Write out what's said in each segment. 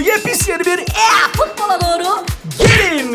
Yepis yeni bir doğru.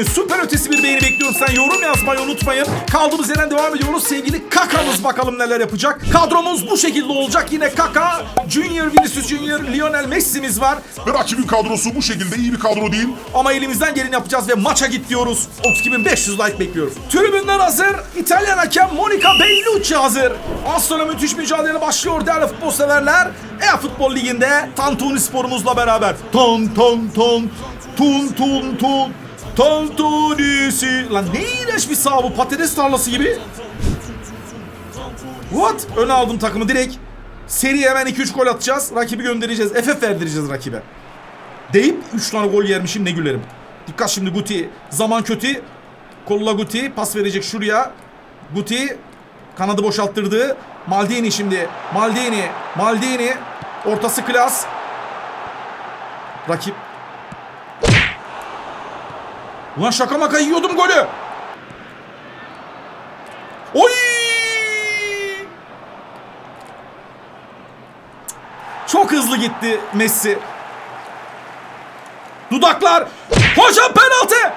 Gelin süper ötesi bir beğeni bekliyorum. Sen yorum yazmayı unutmayın. Kaldığımız yerden devam ediyoruz. Sevgili Kaka'mız bakalım neler yapacak. Kadromuz bu şekilde olacak. Yine Kaka, Junior Vinicius Junior, Lionel Messi'miz var. Ve rakibin kadrosu bu şekilde iyi bir kadro değil. Ama elimizden geleni yapacağız ve maça git diyoruz. 32.500 like bekliyoruz. Tribünler hazır. İtalyan hakem Monica Bellucci hazır. Az sonra müthiş mücadele başlıyor değerli futbol severler. E-Futbol Ligi'nde Tantuni sporumuzla beraber. Ton ton ton. Tun tun tun. Tantunisi. Lan ne iğrenç bir saha bu patates tarlası gibi. What? Öne aldım takımı direkt. Seri hemen 2-3 gol atacağız. Rakibi göndereceğiz. FF verdireceğiz rakibe. Deyip 3 tane gol yermişim ne gülerim. Dikkat şimdi Guti. Zaman kötü. Kolla Guti. Pas verecek şuraya. Guti. Kanadı boşalttırdı. Maldini şimdi. Maldini. Maldini. Ortası klas. Rakip. Ulan şaka maka yiyordum golü. Oy! Çok hızlı gitti Messi. Dudaklar. Hocam penaltı.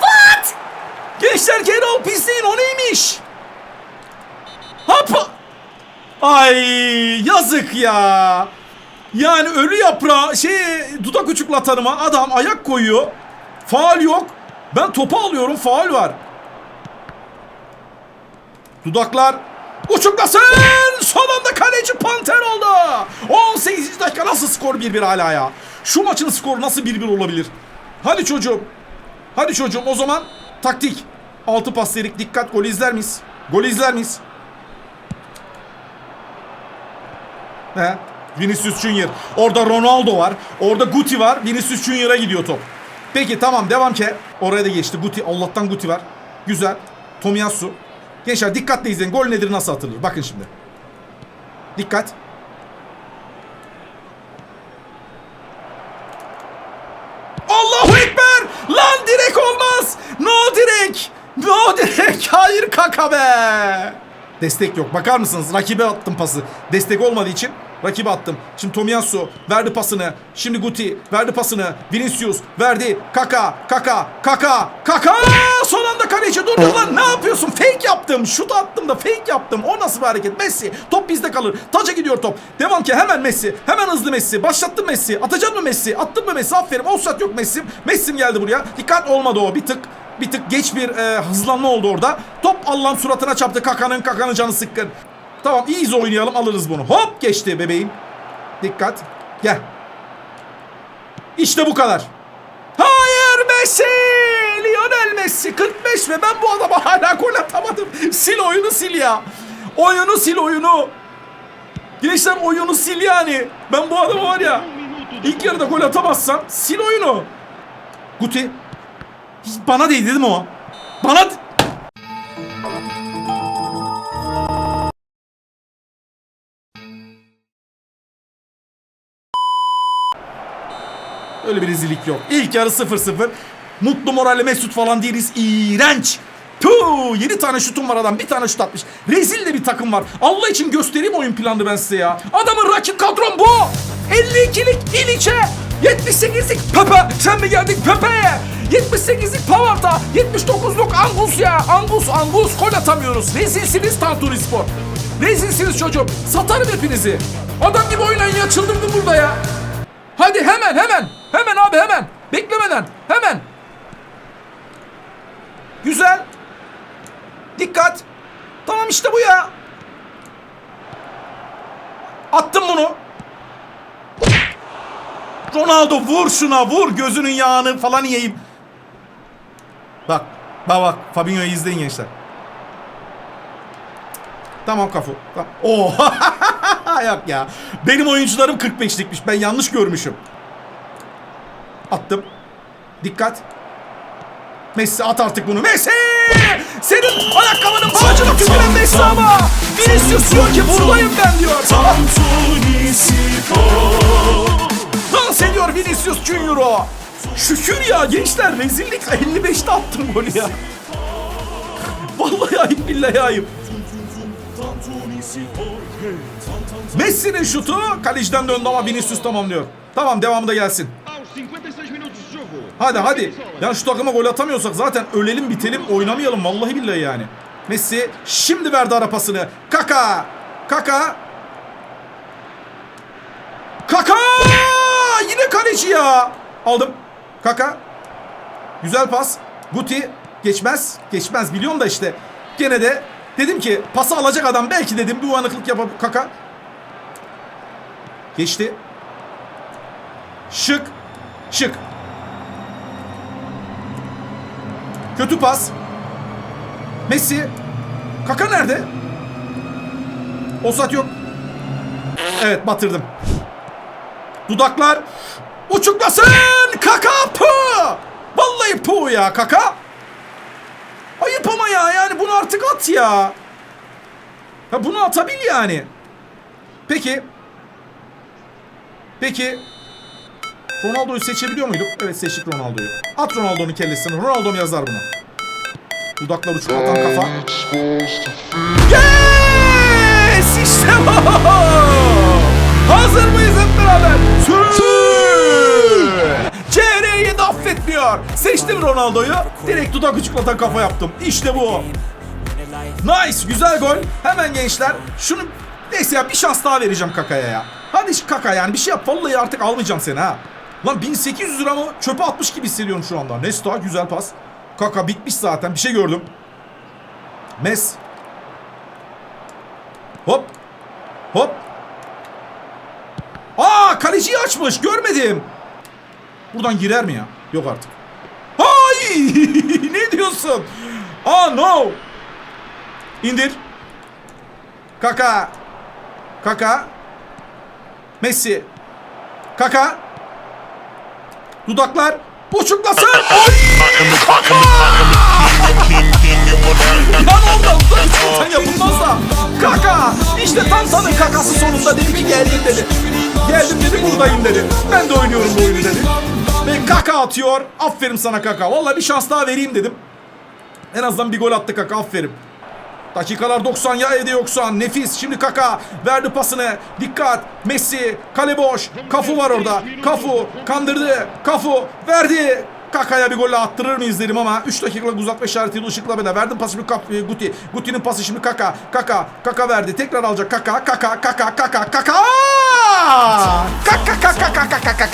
What? Gençler Kerol pisliğin o neymiş? Hop. Ay yazık ya. Yani ölü yaprağı şey dudak uçuklatanıma adam ayak koyuyor. Faal yok. Ben topu alıyorum faal var. Dudaklar uçuklasın. Son anda kaleci panter oldu. 18. dakika nasıl skor 1-1 hala ya? Şu maçın skoru nasıl 1-1 olabilir? Hadi çocuğum. Hadi çocuğum o zaman taktik. 6 pas dedik dikkat gol izler miyiz? Gol izler miyiz? He? Vinicius Junior. Orada Ronaldo var. Orada Guti var. Vinicius Junior'a gidiyor top. Peki tamam devam ke. Oraya da geçti. Guti. Allah'tan Guti var. Güzel. Tomiyasu. Gençler dikkatle izleyin. Gol nedir nasıl atılır? Bakın şimdi. Dikkat. Allahu Ekber! Lan direk olmaz! No direk! No direk! Hayır kaka be! Destek yok. Bakar mısınız? Rakibe attım pası. Destek olmadığı için rakibe attım. Şimdi Tomiyasu verdi pasını. Şimdi Guti verdi pasını. Vinicius verdi. Kaka, Kaka, Kaka, Kaka! Son anda kaleci durdu lan. Ne yapıyorsun? Fake yaptım. Şut attım da fake yaptım. O nasıl bir hareket? Messi. Top bizde kalır. Taca gidiyor top. Devam ki hemen Messi. Hemen hızlı Messi. Başlattım Messi. Atacak mı Messi? Attın mı Messi? Aferin. Offside yok Messi. Messi geldi buraya. Dikkat olmadı o bir tık. Bir tık geç bir e, hızlanma oldu orada. Top Allah'ın suratına çarptı. Kaka'nın Kaka'nın canı sıkkın. Tamam iyiyiz oynayalım alırız bunu. Hop geçti bebeğim. Dikkat. Gel. İşte bu kadar. Hayır Messi! Lionel Messi 45 ve ben bu adama hala gol atamadım. Sil oyunu sil ya. Oyunu sil oyunu. Gençler oyunu sil yani. Ben bu adama var ya. İlk yarıda gol atamazsam sil oyunu. Guti. Bana değdi değil mi o? Bana... Öyle bir rezillik yok. İlk yarı 0-0. Mutlu moralle Mesut falan değiliz. İğrenç. Tuh, 7 tane şutum var adam. Bir tane şut atmış. Rezil de bir takım var. Allah için göstereyim oyun planını ben size ya. Adamın rakip kadron bu. 52'lik İliç'e. 78'lik Pepe. Sen mi geldin Pepe'ye? 78'lik Pavart'a. 79'luk Angus ya. Angus Angus gol atamıyoruz. Rezilsiniz Tantuni Spor. Rezilsiniz çocuğum. Satarım hepinizi. Adam gibi oynayın ya. Çıldırdım burada ya. Hadi hemen hemen. Hemen abi hemen. Beklemeden. Hemen. Güzel. Dikkat. Tamam işte bu ya. Attım bunu. Ronaldo vur şuna vur gözünün yağını falan yiyeyim. Bak bak bak Fabinho'yu izleyin gençler. Tamam kafu. Tamam. Oo. Yok ya. Benim oyuncularım 45'likmiş. Ben yanlış görmüşüm. Attım. Dikkat. Messi at artık bunu. Messi! Senin ayakkabının bağcına tüküren Messi ama. Vinicius diyor ki buradayım ben diyor. Dans ediyor Vinicius Junior o. Şükür ya gençler rezillik 55'te attım golü ya. Vallahi ayıp billahi ayıp. Messi'nin şutu kaleciden döndü ama Vinicius tamamlıyor. Tamam devamı da gelsin. Hadi hadi. Yani şu takıma gol atamıyorsak zaten ölelim bitelim oynamayalım vallahi billahi yani. Messi şimdi verdi ara pasını. Kaka. Kaka. Kaka! Yine kaleci ya. Aldım. Kaka. Güzel pas. Guti geçmez. Geçmez biliyorum da işte. Gene de dedim ki pası alacak adam belki dedim bir uyanıklık yapar Kaka. Geçti. Şık. Şık. Kötü pas. Messi. Kaka nerede? Osat yok. Evet batırdım. Dudaklar uçuklasın. Kaka pu. Vallahi pu ya kaka. Ayıp ama ya yani bunu artık at ya. Ha bunu atabil yani. Peki. Peki. Ronaldo'yu seçebiliyor muyduk? Evet seçtik Ronaldo'yu. At Ronaldo'nun kellesini. Ronaldo mu yazar bunu? Dudaklar uçuklatan kafa. Yes! İşte bu! Hazır mıyız hep beraber? CR'yi de affetmiyor. Seçtim Ronaldo'yu. Direkt dudak uçuklatan kafa yaptım. İşte bu. Nice. Güzel gol. Hemen gençler. Şunu neyse ya bir şans daha vereceğim Kaka'ya ya. Hadi Kaka yani bir şey yap. Vallahi artık almayacağım seni ha. Lan 1800 lira mı? Çöpe atmış gibi hissediyorum şu anda. Nesta güzel pas. Kaka bitmiş zaten. Bir şey gördüm. Mes. Hop. Hop. Aa kaleciyi açmış. Görmedim. Buradan girer mi ya? Yok artık. Hay! ne diyorsun? Aa no. İndir. Kaka. Kaka. Messi. Kaka. Dudaklar. Uçuklasın. Oy! Lan orada uçuktan yapılmaz da. Kaka. İşte Tantan'ın kakası sonunda dedi ki geldim dedi. Geldim dedi buradayım dedi. Ben de oynuyorum bu oyunu dedi. Ve kaka atıyor. Aferin sana kaka. Vallahi bir şans daha vereyim dedim. En azından bir gol attı kaka aferin. Dakikalar 90 ya ede yoksa nefis. Şimdi Kaka verdi pasını. Dikkat. Messi kale boş. Kafu var orada. Kafu kandırdı. Kafu verdi. Kaka'ya bir golle attırır mıyız dedim ama 3 dakikalık uzatma işaretiyle ışıkla bile verdim pası e, Guti. Guti'nin pası şimdi Kaka. Kaka. Kaka verdi. Tekrar alacak Kaka. Kaka. Kaka. Kaka. Kaka. Kaka. Kaka. Kaka. Kaka.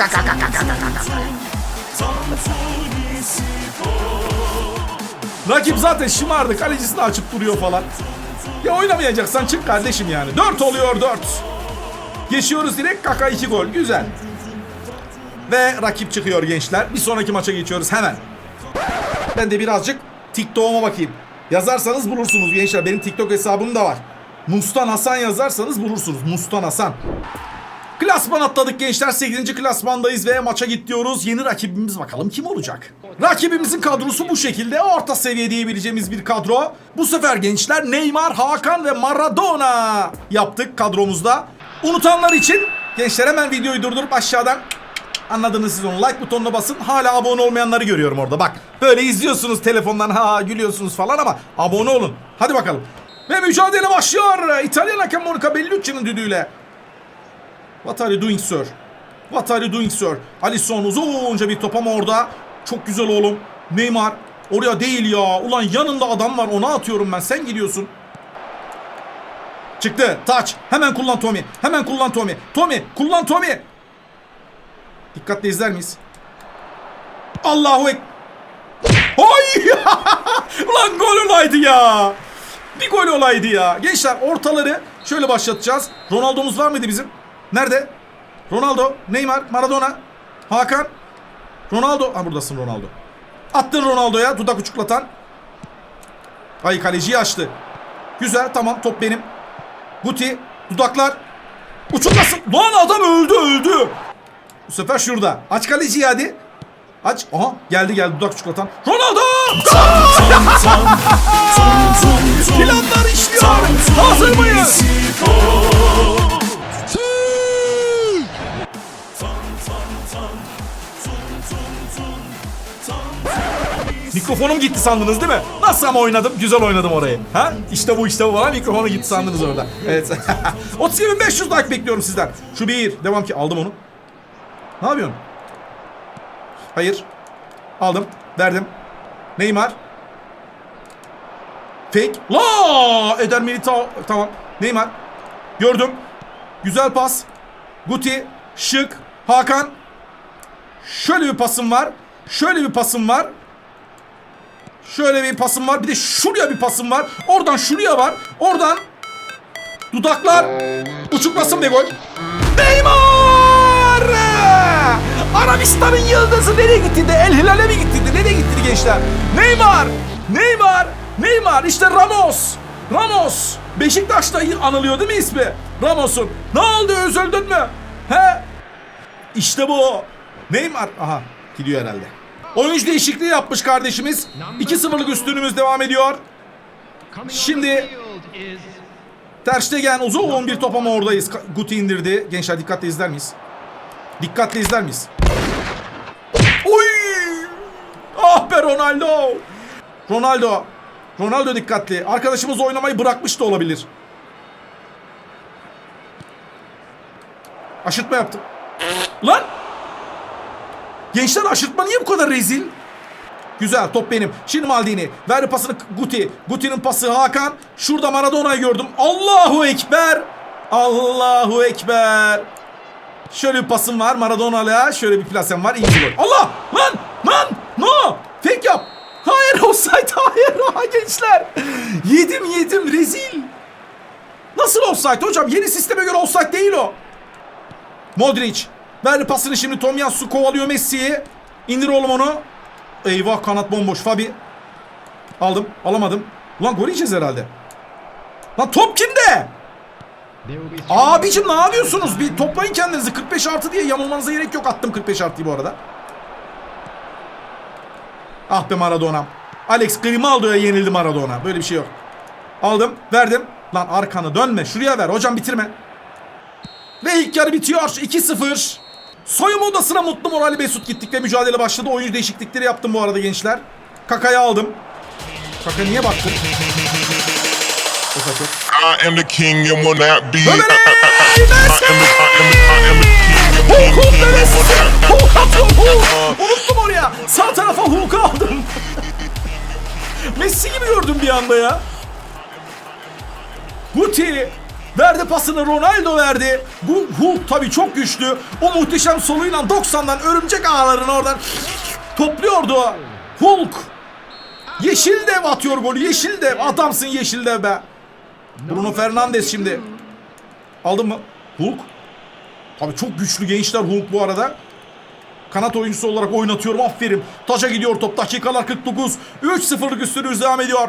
Kaka. Kaka. Rakip zaten şımardı. Kalecisini açıp duruyor falan. Ya oynamayacaksan çık kardeşim yani. 4 oluyor 4. Geçiyoruz direkt kaka 2 gol. Güzel. Ve rakip çıkıyor gençler. Bir sonraki maça geçiyoruz hemen. Ben de birazcık TikTok'uma bakayım. Yazarsanız bulursunuz gençler. Benim TikTok hesabım da var. Mustan Hasan yazarsanız bulursunuz. Mustan Hasan. Klasman atladık gençler. 8. klasmandayız ve maça git diyoruz. Yeni rakibimiz bakalım kim olacak? Rakibimizin kadrosu bu şekilde. Orta seviye diyebileceğimiz bir kadro. Bu sefer gençler Neymar, Hakan ve Maradona yaptık kadromuzda. Unutanlar için gençler hemen videoyu durdurup aşağıdan Anladınız siz onu. Like butonuna basın. Hala abone olmayanları görüyorum orada. Bak böyle izliyorsunuz telefondan ha gülüyorsunuz falan ama abone olun. Hadi bakalım. Ve mücadele başlıyor. İtalyan hakem Monica Bellucci'nin düdüğüyle. What are you doing sir? What are you doing sir? Alisson uzunca bir top ama orada. Çok güzel oğlum. Neymar. Oraya değil ya. Ulan yanında adam var ona atıyorum ben. Sen gidiyorsun. Çıktı. Taç. Hemen kullan Tommy. Hemen kullan Tommy. Tommy. Kullan Tommy. Dikkatle izler miyiz? Allahu ek... Hay! Ulan gol olaydı ya. Bir gol olaydı ya. Gençler ortaları şöyle başlatacağız. Ronaldo'muz var mıydı bizim? Nerede? Ronaldo, Neymar, Maradona, Hakan, Ronaldo. Ha buradasın Ronaldo. Attın Ronaldo'ya dudak uçuklatan. Ay kaleciyi açtı. Güzel tamam top benim. Guti dudaklar. Uçuklasın. Lan adam öldü öldü. Bu sefer şurada. Aç kaleciyi hadi. Aç. Aha geldi geldi dudak uçuklatan. Ronaldo! Planlar işliyor. Hazır mıyız? Mikrofonum gitti sandınız değil mi? Nasıl ama oynadım? Güzel oynadım orayı. Ha? İşte bu işte bu bana mikrofonu gitti sandınız orada. Evet. 32.500 like bekliyorum sizden. Şu bir. Devam ki aldım onu. Ne yapıyorsun? Hayır. Aldım. Verdim. Neymar. Fake. La! Eder Militao. Tamam. Neymar. Gördüm. Güzel pas. Guti. Şık. Hakan. Şöyle bir pasım var. Şöyle bir pasım var. Şöyle bir pasım var. Bir de şuraya bir pasım var. Oradan şuraya var. Oradan dudaklar uçuklasın ve gol. Neymar! Arabistan'ın yıldızı nereye gitti de El Hilal'e mi gitti de nereye gitti gençler? Neymar! Neymar! Neymar! İşte Ramos! Ramos! Beşiktaş'ta anılıyor değil mi ismi? Ramos'un. Ne oldu üzüldün mü? He? İşte bu. Neymar. Aha gidiyor herhalde. Oyuncu değişikliği yapmış kardeşimiz. 2-0'lık üstünümüz devam ediyor. Şimdi Ter Stegen uzun 11 top ama oradayız. Guti indirdi. Gençler dikkatle izler miyiz? Dikkatle izler miyiz? Oy! Ah be Ronaldo! Ronaldo. Ronaldo dikkatli. Arkadaşımız oynamayı bırakmış da olabilir. Aşırtma yaptım. Lan! Gençler aşırtma niye bu kadar rezil? Güzel top benim. Şimdi Maldini. Ver pasını Guti. Guti'nin pası Hakan. Şurada Maradona'yı gördüm. Allahu Ekber. Allahu Ekber. Şöyle bir pasım var Maradona'la. Şöyle bir plasem var. İyi gol. Allah! Lan! Lan! No! Fake yap. Hayır offside hayır. Ha, gençler. Yedim yedim rezil. Nasıl offside hocam? Yeni sisteme göre offside değil o. Modric. Ver pasını şimdi Tomiyasu kovalıyor Messi'yi. İndir oğlum onu. Eyvah kanat bomboş. Fabi. Aldım. Alamadım. Ulan gol yiyeceğiz herhalde. Lan top kimde? Abicim ne yapıyorsunuz? Bir toplayın kendinizi. 45 artı diye yamulmanıza gerek yok. Attım 45 artıyı bu arada. Ah be Maradona. Alex Grimaldo'ya yenildi Maradona. Böyle bir şey yok. Aldım. Verdim. Lan arkanı dönme. Şuraya ver. Hocam bitirme. Ve ilk yarı bitiyor. 2-0. Soyunma odasına mutlu morali Mesut gittik ve mücadele başladı. Oyuncu değişiklikleri yaptım bu arada gençler. Kaka'yı aldım. Kaka niye baktın? I am the king and will not be. Neresi? Hulk atıyorum Hulk. Unuttum oraya. Sağ tarafa Hulk'u aldım. Messi gibi gördüm bir anda ya. Guti verdi pasını Ronaldo verdi. Bu Hulk tabii çok güçlü. O muhteşem soluyla 90'dan örümcek ağlarını oradan topluyordu. Hulk. Yeşil dev atıyor golü. Yeşil dev. Adamsın yeşil dev be. Bruno Fernandes şimdi. Aldın mı? Hulk. Abi çok güçlü gençler Hulk bu arada. Kanat oyuncusu olarak oynatıyorum. Aferin. Taça gidiyor top. Dakikalar 49. 3-0'lık üstünüz devam ediyor.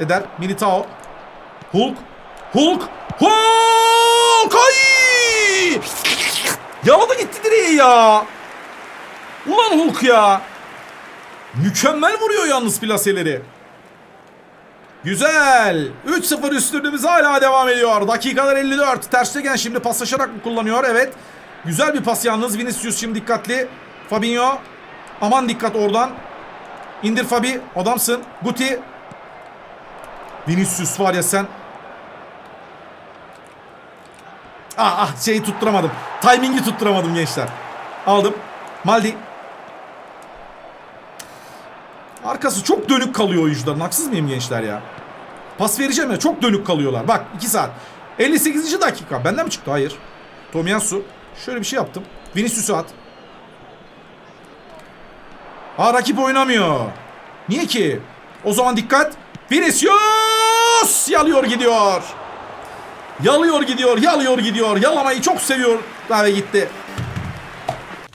Eder. Militao. Hulk. Hulk. Hulk. Ay! Yaladı gitti direği ya. Ulan Hulk ya. Mükemmel vuruyor yalnız plaseleri. Güzel. 3-0 üstünlüğümüz hala devam ediyor. Dakikalar 54. Ter Stegen şimdi paslaşarak mı kullanıyor? Evet. Güzel bir pas yalnız. Vinicius şimdi dikkatli. Fabinho. Aman dikkat oradan. İndir Fabi. Adamsın. Guti. Vinicius var ya sen. Ah ah şeyi tutturamadım. Timingi tutturamadım gençler. Aldım. Maldi. Arkası çok dönük kalıyor oyuncuların. Haksız mıyım gençler ya? Pas vereceğim ya çok dönük kalıyorlar. Bak 2 saat. 58. dakika. Benden mi çıktı? Hayır. Tomiyasu. Şöyle bir şey yaptım. Vinicius'u at. Aa rakip oynamıyor. Niye ki? O zaman dikkat. Vinicius! Yalıyor gidiyor. Yalıyor gidiyor, yalıyor gidiyor. Yalamayı çok seviyor. Ve gitti.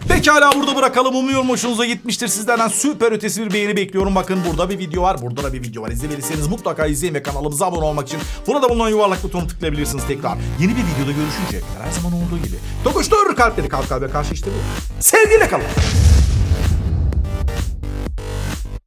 Pekala burada bırakalım. Umuyorum hoşunuza gitmiştir. Sizlerden süper ötesi bir beğeni bekliyorum. Bakın burada bir video var. Burada da bir video var. İzlemediyseniz mutlaka izleyin ve kanalımıza abone olmak için buna da bulunan yuvarlak butonu tıklayabilirsiniz tekrar. Yeni bir videoda görüşünceye kadar her zaman olduğu gibi. Tokuştur kalpleri kalp kalbe karşı işte bu. Sevgiyle kalın.